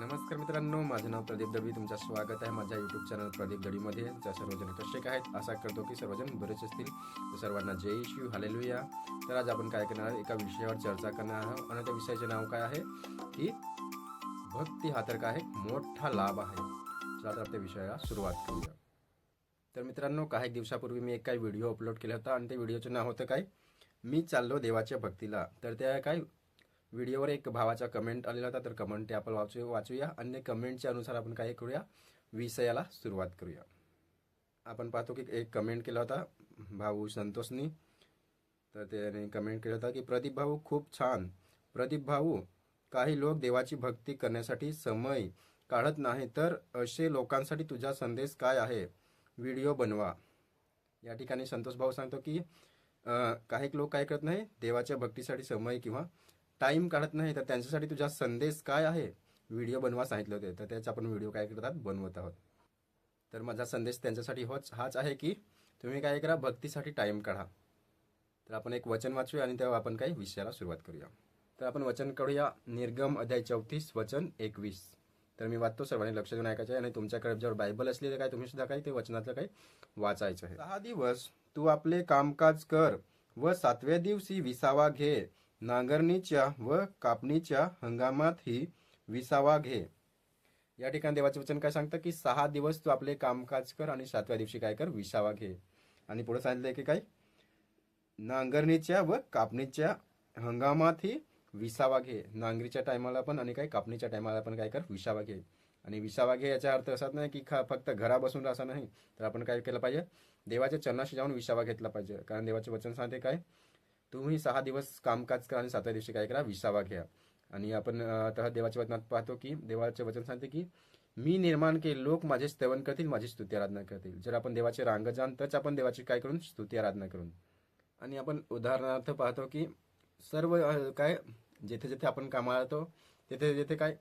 नमस्कार मित्रांनो माझं नाव प्रदीप दळवी तुमचं स्वागत आहे माझ्या यूट्यूब चॅनल प्रदीप दळीमध्ये ज्या सर्वजण कसे आहेत आशा करतो की सर्वजण बरेच असतील. तर सर्वांना जय शिव हालेलुया तर आज आपण काय करणार एका विषयावर चर्चा करणार आहोत. आणि त्या विषयाचे नाव काय आहे? की भक्ती हा तर काय? आहे मोठा लाभ आहे. चला तर त्या विषयाला सुरुवात करूया. तर मित्रांनो काही दिवसापूर्वी मी एक काही व्हिडिओ अपलोड केला होता. आणि त्या व्हिडिओचं नाव होतं काय? मी चाललो देवाच्या भक्तीला. तर त्या काय व्हिडिओवर एक भावाचा कमेंट आलेला होता तर कमेंट ते आपण वाचू वाचूया. अन्य कमेंटच्या अनुसार आपण काय करूया? विषयाला सुरुवात करूया. आपण पाहतो की एक कमेंट केला होता भाऊ संतोषनी. तर त्याने कमेंट केलं होता की प्रदीप भाऊ खूप छान. प्रदीप भाऊ काही लोक देवाची भक्ती करण्यासाठी समय काढत नाही तर असे लोकांसाठी तुझा संदेश काय आहे? व्हिडिओ बनवा. या ठिकाणी संतोष भाऊ सांगतो की काही लोक काय करत नाही देवाच्या भक्तीसाठी समय किंवा टाइम काढत नाही तर त्यांच्यासाठी तुझा संदेश काय आहे? व्हिडिओ बनवा सांगितले होते तर त्याचा आपण व्हिडिओ काय करतात? बनवत आहोत. तर माझा संदेश त्यांच्यासाठी होच हाच आहे की तुम्ही काय करा भक्तीसाठी टाइम काढा. तर आपण एक वचन वाचूया आणि तेव्हा आपण काही विषयाला सुरुवात करूया. तर आपण वचन करूया निर्गम अध्याय चौतीस वचन एकवीस. तर मी वाचतो सर्वांनी लक्ष देऊन ऐकायचं आहे आणि तुमच्याकडे जर बायबल असली तर काय तुम्ही सुद्धा काही ते वचनातलं काही वाचायचं आहे. सहा दिवस तू आपले कामकाज कर व सातव्या दिवशी विसावा घे. नांगरणीच्या व कापणीच्या हंगामातही विसावा घे. या ठिकाणी देवाचे वचन काय सांगतं की सहा दिवस तू आपले कामकाज कर आणि सातव्या दिवशी काय कर? विसावा घे. आणि पुढे सांगितलंय की काय? नांगरणीच्या व कापणीच्या हंगामातही विसावा घे. नांगरीच्या टायमाला पण आणि काय? कापणीच्या टायमाला पण काय कर? विसावा घे. आणि विसावा घे याचा अर्थ असाच नाही की खा फक्त घरा बसून राहायचं नाही. तर आपण काय केलं पाहिजे? देवाच्या चरणाशी जाऊन विसावा घेतला पाहिजे. कारण देवाचे वचन सांगते काय? तुम्ही सहा दिवस कामकाज करा आणि सातव्या दिवशी काय करा विसावा घ्या. आणि आपण अं, आता देवाच्या वचनात पाहतो की देवाचे वचन सांगते की मी निर्माण केले लोक माझे स्तवन करतील माझी स्तुती आराधना करतील. जर आपण देवाचे रांग जाण तरच आपण देवाची काय करून? स्तुती आराधना करून. आणि आपण उदाहरणार्थ पाहतो की सर्व काय जेथे जेथे आपण कामाला राहतो तेथे जेथे काय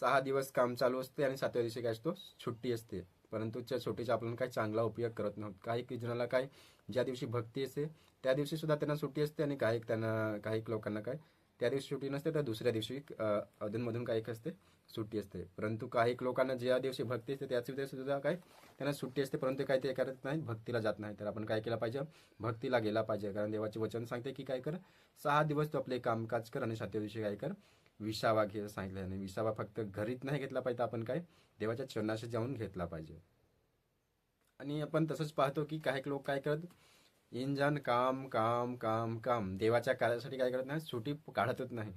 सहा दिवस काम चालू असते आणि सातव्या दिवशी काय असतो? सुट्टी असते. परंतु त्या सुट्टीचा आपण काय चांगला उपयोग करत नव्हतो. काही जणाला काय ज्या दिवशी भक्ती असते त्या दिवशी सुद्धा त्यांना सुट्टी असते आणि काही त्यांना काही लोकांना काय त्या दिवशी सुट्टी नसते तर दुसऱ्या दिवशी अधूनमधून काही एक असते सुट्टी असते. परंतु काही लोकांना ज्या दिवशी भक्ती असते त्याच दिवशी सुद्धा काय त्यांना सुट्टी असते परंतु काय ते करत नाही भक्तीला जात नाही तर आपण काय केलं पाहिजे? भक्तीला गेला पाहिजे. कारण देवाचे वचन सांगते की काय कर सहा दिवस तू आपले कामकाज कर आणि सातव्या दिवशी काय कर विसावा घे सांगितलं. आणि विसावा फक्त घरीच नाही घेतला पाहिजे आपण काय देवाच्या चरणाशी जाऊन घेतला पाहिजे. आणि आपण तसंच पाहतो की काही लोक काय करत? इंजन काम काम काम काम. देवाच्या कार्यासाठी काय करत नाही सुटी काढतच नाही.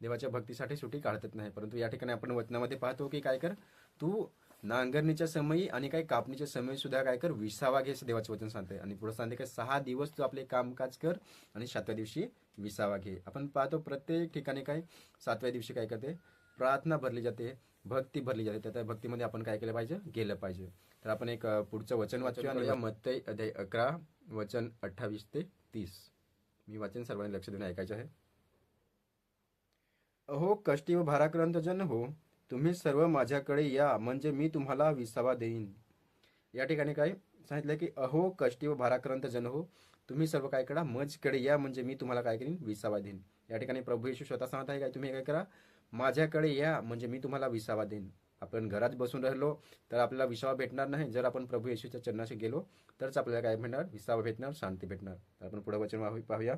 देवाच्या भक्तीसाठी सुटी काढतच नाही. परंतु या ठिकाणी आपण वचनामध्ये पाहतो की काय कर? तू नांगरणीच्या समयी आणि काही कापणीच्या समयी सुद्धा काय कर? विसावा घे असं देवाचं वचन सांगते आणि पुढे सांगते काय सहा दिवस तू आपले कामकाज कर आणि सातव्या दिवशी विसावा घे. आपण पाहतो प्रत्येक ठिकाणी काय? सातव्या दिवशी काय करते? प्रार्थना भरली जाते. भक्ती भरली जाते. त्या भक्तीमध्ये आपण काय केलं पाहिजे? गेलं पाहिजे. तर आपण एक पुढचं वचन वाचूया आणि या मत्तई अध्याय अकरा वचन अठ्ठावीस ते तीस. मी वाचन सर्वांनी लक्ष देऊन ऐकायचे आहे. अहो कष्टी व भाराक्रांत जन हो. तुम्ही सर्व माझ्याकडे या म्हणजे मी तुम्हाला विसावा देईन. या ठिकाणी काय सांगितलं की अहो कष्टी व भाराक्रांत जन हो. तुम्ही सर्व काय करा मजकडे या म्हणजे मी तुम्हाला काय करीन? विसावा देईन. या ठिकाणी प्रभू येशू स्वतः सांगत आहे काय? तुम्ही काय करा? माझ्याकडे या म्हणजे मी तुम्हाला विसावा देईन. आपण घरात बसून राहिलो तर आपल्याला विसावा भेटणार नाही. जर आपण प्रभू येशूच्या चरणाशी गेलो तरच आपल्याला काय भेटणार? विसावा भेटणार शांती भेटणार. तर आपण पुढे वचन पाहूया.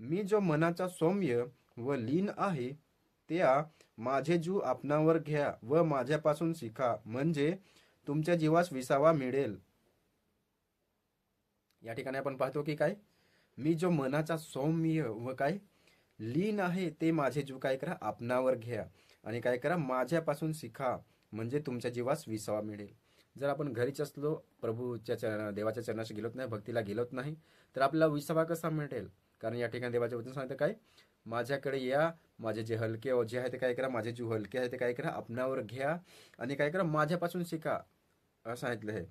मी जो मनाचा सौम्य व लीन आहे त्या माझे जीव आपणावर घ्या व माझ्यापासून शिका म्हणजे तुमच्या जीवास विसावा मिळेल. या ठिकाणी आपण पाहतो की काय? मी जो मनाचा सौम्य व काय? लीन आहे ते माझे जीव काय करा? आपणावर घ्या. आणि काय करा माझ्यापासून शिका म्हणजे तुमच्या जीवास विसावा मिळेल. जर आपण घरीच असलो प्रभूच्या चरण देवाच्या चरणाशी गेलोत नाही भक्तीला गेलोत नाही तर आपल्याला विसावा कसा मिळेल? कारण या ठिकाणी देवाचे वचन सांगतं काय? माझ्याकडे या माझे जे हलके ओझे आहे ते काय करा माझे जे हलके आहे ते काय करा आपणावर घ्या आणि काय करा माझ्यापासून शिका. असं सांगितलं आहे.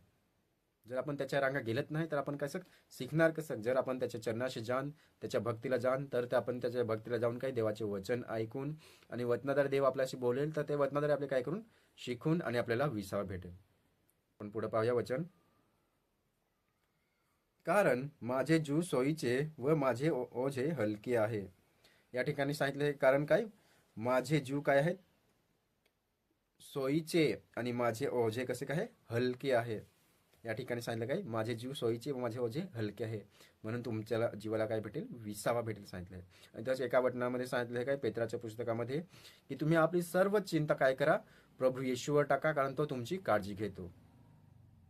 जर आपण त्याच्या रांगा गेलत नाही तर आपण कसं शिकणार कसं? जर आपण त्याच्या चरणाशी जाण त्याच्या भक्तीला जाण तर ते आपण त्याच्या भक्तीला जाऊन काही देवाचे वचन ऐकून आणि वतनादार देव आपल्याशी बोलेल तर ते वतनादार आपले काय करून? शिकून आणि आपल्याला विसावा भेटेल. पण पुढे पाहूया वचन. कारण माझे जीव सोयीचे व माझे ओ- ओझे हलके आहे. या ठिकाणी सांगितले कारण काय? माझे जीव काय आहेत? सोयीचे आणि माझे ओझे कसे काय? हलके आहे. या ठिकाणी सांगितलं काय? माझे जीव सोयीचे व माझे ओझे हलके आहे. म्हणून तुमच्याला जीवाला काय भेटेल? विसावा भेटेल सांगितलं आहे. आणि त्याच एका वटनामध्ये सांगितलं आहे काय? पेत्राच्या पुस्तकामध्ये की तुम्ही आपली सर्व चिंता काय करा? प्रभू येशूवर टाका कारण तो तुमची काळजी घेतो.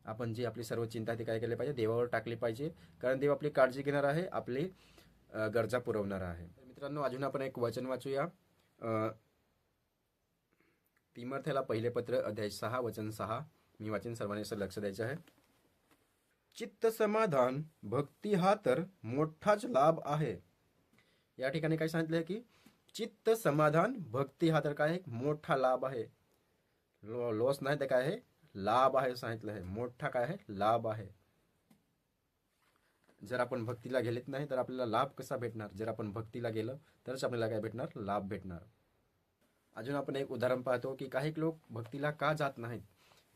आपण जी आपली सर्व चिंता ती काय केली पाहिजे? देवावर टाकली पाहिजे. कारण देव आपली काळजी घेणार आहे आपली गरजा पुरवणार आहे. मित्रांनो अजून आपण एक वचन वाचूया. तिमर्थ्याला पहिले पत्र अध्याय सहा वचन सहा. मी वाचन सर्वांनी असं लक्ष द्यायचं आहे. चित्त समाधान भक्ती हा तर मोठाच लाभ आहे. या ठिकाणी काय सांगितलं की चित्त समाधान भक्ती हा तर काय आहे मोठा लाभ आहे. लो- लॉस नाही तर काय आहे लाभ आहे सांगितलं आहे. मोठा काय आहे लाभ आहे. जर आपण भक्तीला गेलेत नाही तर आपल्याला लाभ कसा भेटणार? जर आपण भक्तीला गेलं तरच आपल्याला काय भेटणार? लाभ भेटणार. अजून आपण एक उदाहरण पाहतो की काही लोक भक्तीला का जात नाहीत?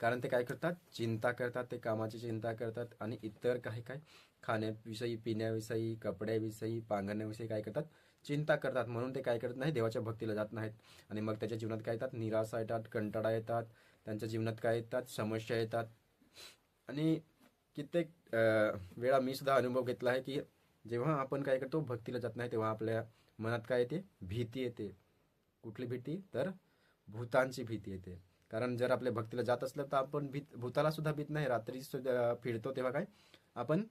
कारण ते काय करतात? चिंता करतात ते कामाची चिंता करतात आणि इतर काही काय? खाण्याविषयी पिण्याविषयी कपड्याविषयी पांघरण्याविषयी काय करतात? चिंता करतात. म्हणून ते काय करत नाही देवाच्या भक्तीला जात नाहीत. आणि मग त्याच्या जीवनात काय येतात? निराशा येतात कंटाळा येतात. त्यांच्या जीवनात काय येतात? समस्या येतात. आणि कित्येक वेळा मी सुद्धा अनुभव घेतला आहे की जेव्हा आपण काय करतो? भक्तीला जात नाही तेव्हा आपल्या मनात काय येते? भीती येते. कुठली भीती? तर भूतांची भीती येते. कारण जर आपल्या भक्तीला जात असलं तर आपण भीत भूताला सुद्धा भीत नाही. रात्री सुद्धा फिरतो तेव्हा काय? आपण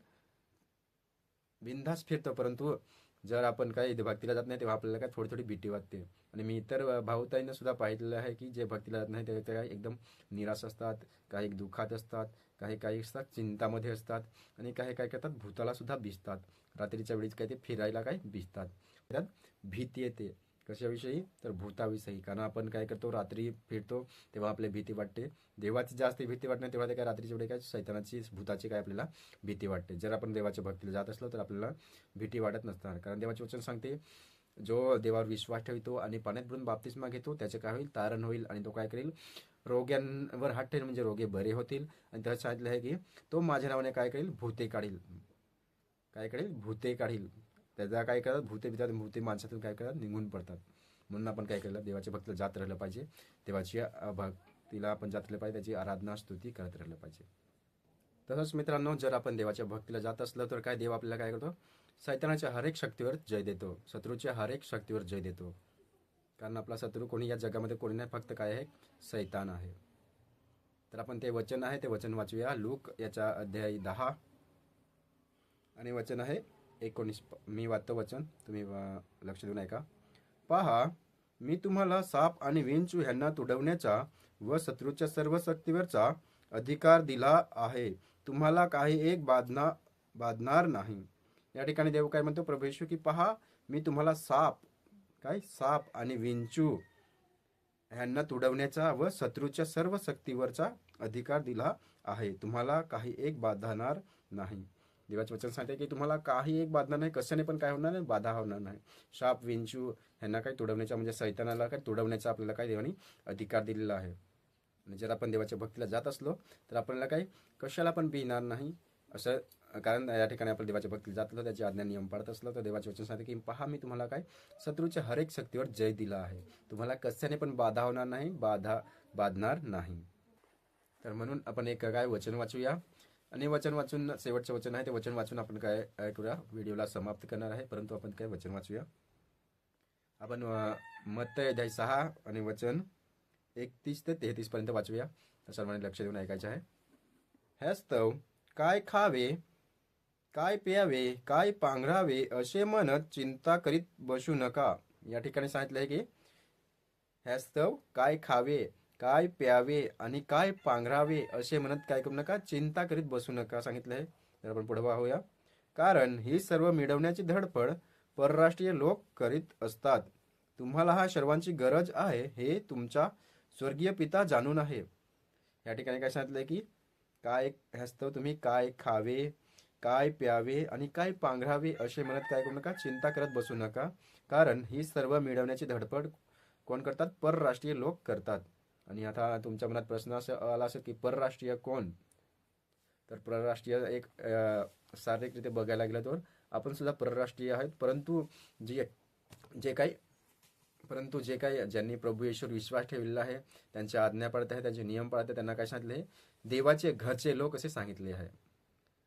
बिंदास फिरतो. परंतु जर आपण काही भक्तीला जात नाही तेव्हा आपल्याला काय थोडी थोडी भीती वाटते. आणि मी इतर भाऊताईंना सुद्धा पाहिलेलं आहे की जे भक्तीला जात नाही ते ते काय एकदम निराश असतात काही दुःखात असतात काही काही असतात चिंतामध्ये असतात आणि काही काय करतात भूताला सुद्धा भिजतात. रात्रीच्या वेळीच काय ते फिरायला काय भिजतात. त्यात भीती येते. कशाविषयी? तर भूताविषयी. कारण आपण काय करतो रात्री फिरतो तेव्हा आपल्याला भीती वाटते. देवाची जास्त भीती वाटते तेव्हा ते काय रात्रीच्या वेळी काय सैतानाची भूताची काय आपल्याला भीती वाटते. जर आपण देवाच्या भक्तीला जात असलो तर आपल्याला भीती वाटत नसणार. कारण देवाचे वचन सांगते जो देवावर विश्वास ठेवतो आणि पाण्यात बुडून बाप्तिस्मा घेतो त्याचे काय होईल? तारण होईल आणि तो काय करेल? रोग्यांवर हात ठेवेल म्हणजे रोगे बरे होतील. आणि त्याचं सांगितलं आहे की तो माझ्या नावाने काय करेल? भूते काढील. काय करेल? भूते काढील. त्याचा काय करतात? भूते भितात भूते माणसातून काय करतात? निघून पडतात. म्हणून आपण काय केलं? देवाच्या भक्तीला जात राहिलं पाहिजे. देवाची भक्तीला आपण जात राहिलं पाहिजे. त्याची आराधना स्तुती करत राहिलं पाहिजे. तसंच मित्रांनो जर आपण देवाच्या भक्तीला जात असलं तर काय देव आपल्याला काय करतो? सैतानाच्या हरेक शक्तीवर जय देतो. शत्रूच्या हरेक शक्तीवर जय देतो. कारण आपला शत्रू कोणी या जगामध्ये कोणी नाही फक्त काय आहे? सैतान आहे. तर आपण ते वचन आहे ते वचन वाचूया. लूक याचा अध्याय दहा. आणि वचन आहे एकोणीस मी वाचतो वचन तुम्ही लक्ष देऊन ऐका पहा मी तुम्हाला साप आणि विंचू ह्यांना तुडवण्याचा व शत्रूच्या सर्व शक्तीवरचा अधिकार दिला आहे. तुम्हाला काही एक बाधना बाधणार नाही. या ठिकाणी देव काय म्हणतो? प्रभेशू की पहा मी तुम्हाला साप काय? साप आणि विंचू ह्यांना तुडवण्याचा व शत्रूच्या सर्व शक्तीवरचा अधिकार दिला आहे. तुम्हाला काही एक बाधणार नाही. देवाचे वचन सांगते की तुम्हाला काही एक बाधणार नाही कशाने पण काय होणार नाही बाधा होणार नाही. शाप विंचू ह्यांना काय तुडवण्याचा म्हणजे सैतानाला काय तुडवण्याचा आपल्याला काय देवानी अधिकार दिलेला आहे. आणि जर आपण देवाच्या भक्तीला जात असलो तर आपल्याला काही कशाला पण भिणार नाही. असं कारण या ठिकाणी आपण देवाच्या भक्तीला जात असलो त्याची आज्ञा नियम पाळत असलो तर देवाचे वचन सांगते की पहा मी तुम्हाला काय शत्रूच्या हरेक शक्तीवर जय दिला आहे. तुम्हाला कशाने पण बाधा होणार नाही बाधा बाधणार नाही. तर म्हणून आपण एक काय वचन वाचूया? आणि वचन वाचून शेवटचं वचन आहे ते वचन वाचून आपण काय ऐकूया करूया व्हिडिओला समाप्त करणार आहे. परंतु आपण काय वचन वाचूया? आपण मत अध्याय सहा आणि वचन एकतीस ते तेहतीस पर्यंत वाचूया. तर सर्वांनी लक्ष देऊन ऐकायचं आहे. ह्यास्तव काय खावे काय प्यावे काय पांघरावे असे म्हणत चिंता करीत बसू नका. या ठिकाणी सांगितलं आहे की ह्यास्तव काय खावे काय प्यावे आणि काय पांघरावे असे म्हणत काय करू नका चिंता करीत बसू नका सांगितलं आहे तर आपण पुढे पाहूया. कारण ही सर्व मिळवण्याची धडपड परराष्ट्रीय लोक करीत असतात. तुम्हाला हा सर्वांची गरज आहे हे तुमचा स्वर्गीय पिता जाणून आहे. या ठिकाणी काय सांगितलंय की काय ह्यास्तव तुम्ही काय खावे काय प्यावे आणि काय पांघरावे असे म्हणत काय करू नका चिंता करत बसू नका. कारण ही सर्व मिळवण्याची धडपड कोण करतात? परराष्ट्रीय लोक करतात. आणि आता तुमच्या मनात प्रश्न असं आला असेल की परराष्ट्रीय कोण? तर परराष्ट्रीय एक शारीरिकरित्या बघायला गेलं तर आपण सुद्धा परराष्ट्रीय आहेत. परंतु जे जे काही परंतु जे काही ज्यांनी प्रभू येशूर विश्वास ठेवलेला आहे त्यांच्या आज्ञा पाळत आहे त्यांचे नियम पाळत आहे त्यांना काय सांगितले? देवाचे घरचे लोक असे सांगितले आहे.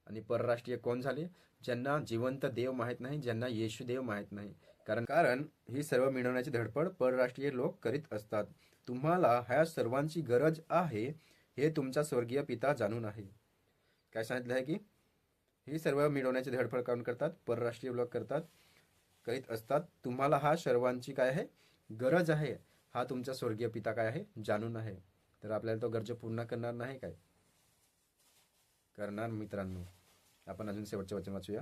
आणि परराष्ट्रीय कोण झाले? ज्यांना जिवंत देव माहीत नाही ज्यांना येशू देव माहीत नाही. कारण कारण ही सर्व मिळवण्याची धडपड परराष्ट्रीय लोक करीत असतात. तुम्हाला ह्या सर्वांची गरज आहे हे तुमचा स्वर्गीय पिता जाणून आहे. काय सांगितलं आहे की? ही सर्व मिळवण्याची धडपड काम करतात? परराष्ट्रीय लोक करतात करीत असतात. तुम्हाला हा सर्वांची काय आहे? गरज आहे. हा तुमचा स्वर्गीय पिता काय आहे? जाणून आहे. तर आपल्याला तो गरज पूर्ण करणार नाही काय? करणार मित्रांनो. आपण अजून शेवटचे वचन वाचूया.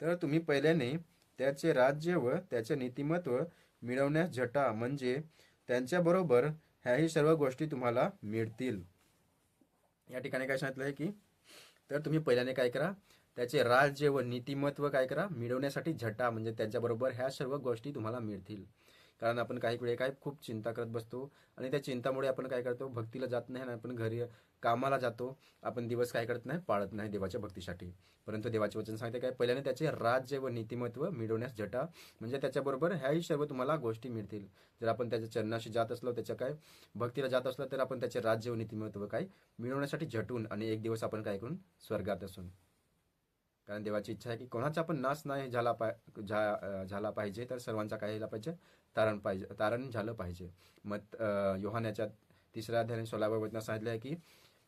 तर तुम्ही पहिल्याने त्याचे राज्य व त्याचे नीतिमत्व मिळवण्यास झटा म्हणजे त्यांच्याबरोबर ह्याही सर्व गोष्टी तुम्हाला मिळतील. या ठिकाणी काय सांगितलं आहे की तर तुम्ही पहिल्याने काय करा त्याचे राज्य व नीतिमत्व काय करा मिळवण्यासाठी झटा म्हणजे त्यांच्याबरोबर ह्या सर्व गोष्टी तुम्हाला मिळतील. कारण आपण काही वेळे काय खूप चिंता करत बसतो आणि त्या चिंतामुळे आपण काय करतो भक्तीला जात नाही आणि आपण घरी कामाला जातो आपण दिवस काय करत नाही पाळत नाही देवाच्या भक्तीसाठी. परंतु देवाचे वचन सांगते काय पहिल्याने त्याचे राज्य व नीतिमत्व मिळवण्यास झटा म्हणजे त्याच्याबरोबर ह्याही सर्व तुम्हाला गोष्टी मिळतील. जर आपण त्याच्या चरणाशी जात असलो त्याच्या काय भक्तीला जात असलो तर आपण त्याचे राज्य व नीतिमत्व काय मिळवण्यासाठी झटून आणि एक दिवस आपण काय करून स्वर्गात असून. कारण देवाची इच्छा आहे की कोणाचा पण नाश नाही झाला पा झा झाला पाहिजे तर सर्वांचा काय झाला पाहिजे तारण पाहिजे तारण झालं पाहिजे. मत योहान्याच्या तिसऱ्या अध्यायाने सोळाव्या वचनात सांगितलं आहे की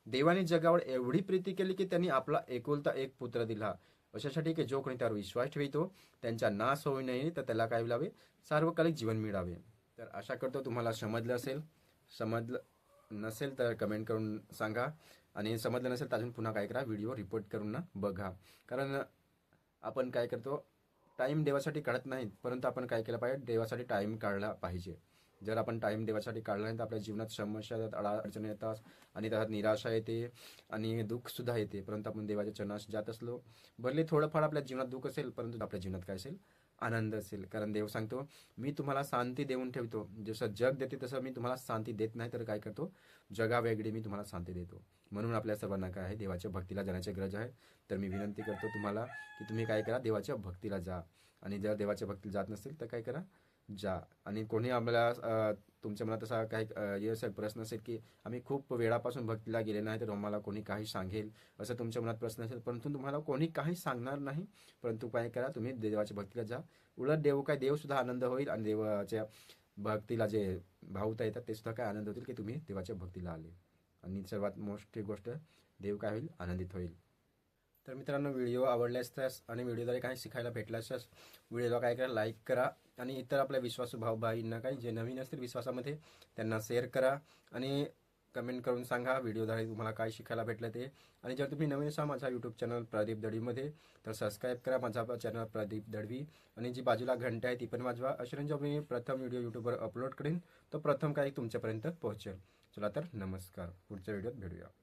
देवाने जगावर एवढी प्रीती केली की त्यांनी आपला एकुलता एक पुत्र दिला. अशासाठी की जो कोणी त्यावर विश्वास ठेवितो. त्यांचा नाश होऊ नये तर त्याला काय मिळावे सार्वकालिक जीवन मिळावे. तर आशा करतो तुम्हाला समजलं असेल. समजलं नसेल तर कमेंट करून सांगा. आणि समजलं नसेल तर अजून पुन्हा काय करा? व्हिडिओ रिपोर्ट करून ना बघा. कारण आपण काय करतो? टाईम देवासाठी काढत नाहीत परंतु आपण काय केलं पाहिजे? देवासाठी टाईम काढला पाहिजे. जर आपण टाईम देवासाठी काढला नाही तर आपल्या जीवनात समस्या येतात अडा अडचणी येतात आणि त्यात निराशा येते आणि दुःखसुद्धा येते. परंतु आपण देवाच्या चरणास जात असलो भरले थोडंफार आपल्या जीवनात दुःख असेल परंतु आपल्या जीवनात काय असेल? आनंद असेल. कारण देव सांगतो मी तुम्हाला शांती देऊन ठेवतो. जसं जग देते तसं मी तुम्हाला शांती देत नाही तर काय करतो? जगावेगळी मी तुम्हाला शांती देतो. म्हणून आपल्या सर्वांना काय आहे? देवाच्या भक्तीला जाण्याची गरज आहे. तर मी विनंती करतो तुम्हाला की तुम्ही काय करा? देवाच्या भक्तीला जा. आणि जर देवाच्या भक्तीला जात नसेल तर काय करा? जा. आणि कोणी आम्हाला तुमच्या मनात असा काही हे असेल प्रश्न असेल की आम्ही खूप वेळापासून भक्तीला गेले नाही तर आम्हाला कोणी काही सांगेल असं तुमच्या मनात प्रश्न असेल. परंतु तुम्हाला कोणी काही सांगणार नाही परंतु काय करा तुम्ही देवाच्या भक्तीला जा. उलट देव काय देवसुद्धा आनंद होईल आणि देवाच्या भक्तीला जे भावता येतात ते सुद्धा काय आनंद होतील की तुम्ही देवाच्या भक्तीला आले. आणि सर्वात मोठी गोष्ट देव काय होईल? आनंदित होईल. तर मित्रांनो व्हिडिओ आवडल्यास त्यास आणि व्हिडिओद्वारे काही शिकायला भेटल्यास त्यास व्हिडिओला काय करा लाईक करा. आणि इतर आपल्या विश्वासू भाऊबाईंना काही जे नवीन असतील विश्वासामध्ये त्यांना शेअर करा आणि कमेंट करून सांगा. व्हिडिओद्वारे तुम्हाला काय शिकायला भेटलं ते. आणि जर तुम्ही नवीन असा माझा यूट्यूब चॅनल प्रदीप दडवीमध्ये तर सबस्क्राईब करा माझा चॅनल प्रदीप दडवी. आणि जी बाजूला घंटा आहे ती पण वाजवा. अशा जेव्हा मी प्रथम व्हिडिओ यूट्यूबवर अपलोड करेन. तो प्रथम काही तुमच्यापर्यंत पोहोचेल. चला तर नमस्कार. पुढच्या व्हिडिओत भेटूया.